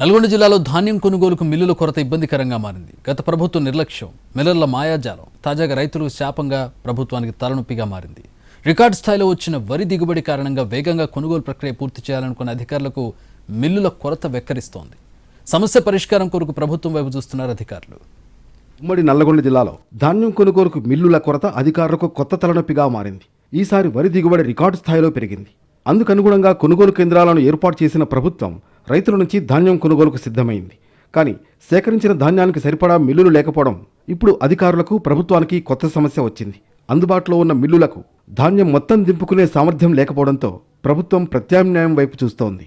నల్గొండ జిల్లాలో ధాన్యం కొనుగోలుకు మిల్లుల కొరత ఇబ్బందికరంగా మారింది. గత ప్రభుత్వం నిర్లక్ష్యం మిల్లర్ల మాయాజాలం తాజాగా రైతులకు శాపంగా ప్రభుత్వానికి తలనొప్పిగా మారింది. రికార్డు స్థాయిలో వచ్చిన వరి దిగుబడి కారణంగా వేగంగా కొనుగోలు ప్రక్రియ పూర్తి చేయాలనుకున్న అధికారులకు మిల్లుల కొరత వెక్కరిస్తోంది. సమస్య పరిష్కారం కొరకు ప్రభుత్వం వైపు చూస్తున్నారు అధికారులు. ఉమ్మడి నల్లగొండ జిల్లాలో ధాన్యం కొనుగోలుకు మిల్లుల కొరత అధికారులకు కొత్త తలనొప్పిగా మారింది. ఈసారి వరి దిగుబడి రికార్డు స్థాయిలో పెరిగింది. అందుకనుగుణంగా కొనుగోలు కేంద్రాలను ఏర్పాటు చేసిన ప్రభుత్వం రైతుల నుంచి ధాన్యం కొనుగోలుకు సిద్ధమైంది. కానీ సేకరించిన ధాన్యానికి సరిపడా మిల్లులు లేకపోవడం ఇప్పుడు అధికారులకు ప్రభుత్వానికి కొత్త సమస్య వచ్చింది. అందుబాటులో ఉన్న మిల్లులకు ధాన్యం మొత్తం దింపుకునే సామర్థ్యం లేకపోవడంతో ప్రభుత్వం ప్రత్యామ్నాయం వైపు చూస్తోంది.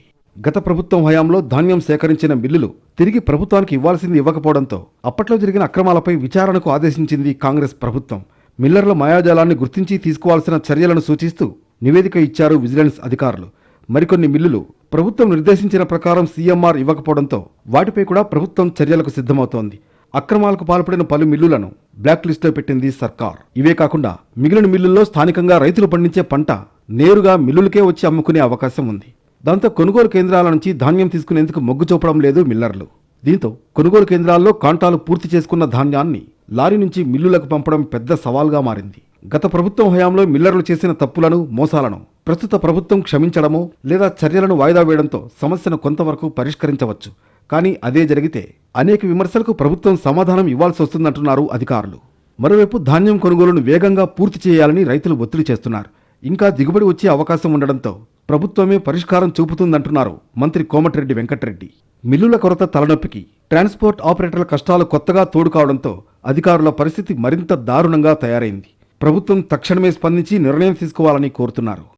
గత ప్రభుత్వం హయాంలో ధాన్యం సేకరించిన మిల్లులు తిరిగి ప్రభుత్వానికి ఇవ్వాల్సింది ఇవ్వకపోవడంతో అప్పట్లో జరిగిన అక్రమాలపై విచారణకు ఆదేశించింది కాంగ్రెస్ ప్రభుత్వం. మిల్లర్ల మాయాజాలాన్ని గుర్తించి తీసుకోవాల్సిన చర్యలను సూచిస్తూ నివేదిక ఇచ్చారు విజిలెన్స్ అధికారులు. మరికొన్ని మిల్లులు ప్రభుత్వం నిర్దేశించిన ప్రకారం సీఎంఆర్ ఇవ్వకపోవడంతో వాటిపై కూడా ప్రభుత్వం చర్యలకు సిద్ధమవుతోంది. అక్రమాలకు పాల్పడిన పలు మిల్లులను బ్లాక్ లిస్టులో పెట్టింది సర్కార్. ఇవే కాకుండా మిగిలిన మిల్లుల్లో స్థానికంగా రైతులు పండించే పంట నేరుగా మిల్లులకే వచ్చి అమ్ముకునే అవకాశం ఉంది. దాంతో కొనుగోలు కేంద్రాల నుంచి ధాన్యం తీసుకునేందుకు మొగ్గు చూపడం లేదు మిల్లర్లు. దీంతో కొనుగోలు కేంద్రాల్లో కాంటాలు పూర్తి చేసుకున్న ధాన్యాన్ని లారీ నుంచి మిల్లులకు పంపడం పెద్ద సవాల్గా మారింది. గత ప్రభుత్వం హయాంలో మిల్లర్లు చేసిన తప్పులను మోసాలను ప్రస్తుత ప్రభుత్వం క్షమించడమో లేదా చర్యలను వాయిదా వేయడంతో సమస్యను కొంతవరకు పరిష్కరించవచ్చు. కానీ అదే జరిగితే అనేక విమర్శలకు ప్రభుత్వం సమాధానం ఇవ్వాల్సి వస్తుందంటున్నారు అధికారులు. మరోవైపు ధాన్యం కొనుగోలును వేగంగా పూర్తి చేయాలని రైతులు ఒత్తిడి చేస్తున్నారు. ఇంకా దిగుబడి వచ్చే అవకాశం ఉండడంతో ప్రభుత్వమే పరిష్కారం చూపుతుందంటున్నారు మంత్రి కోమటిరెడ్డి వెంకటరెడ్డి. మిల్లుల కొరత తలనొప్పికి ట్రాన్స్పోర్ట్ ఆపరేటర్ల కష్టాలు కొత్తగా తోడు కావడంతో అధికారుల పరిస్థితి మరింత దారుణంగా తయారైంది. ప్రభుత్వం తక్షణమే స్పందించి నిర్ణయం తీసుకోవాలని కోరుతున్నారు.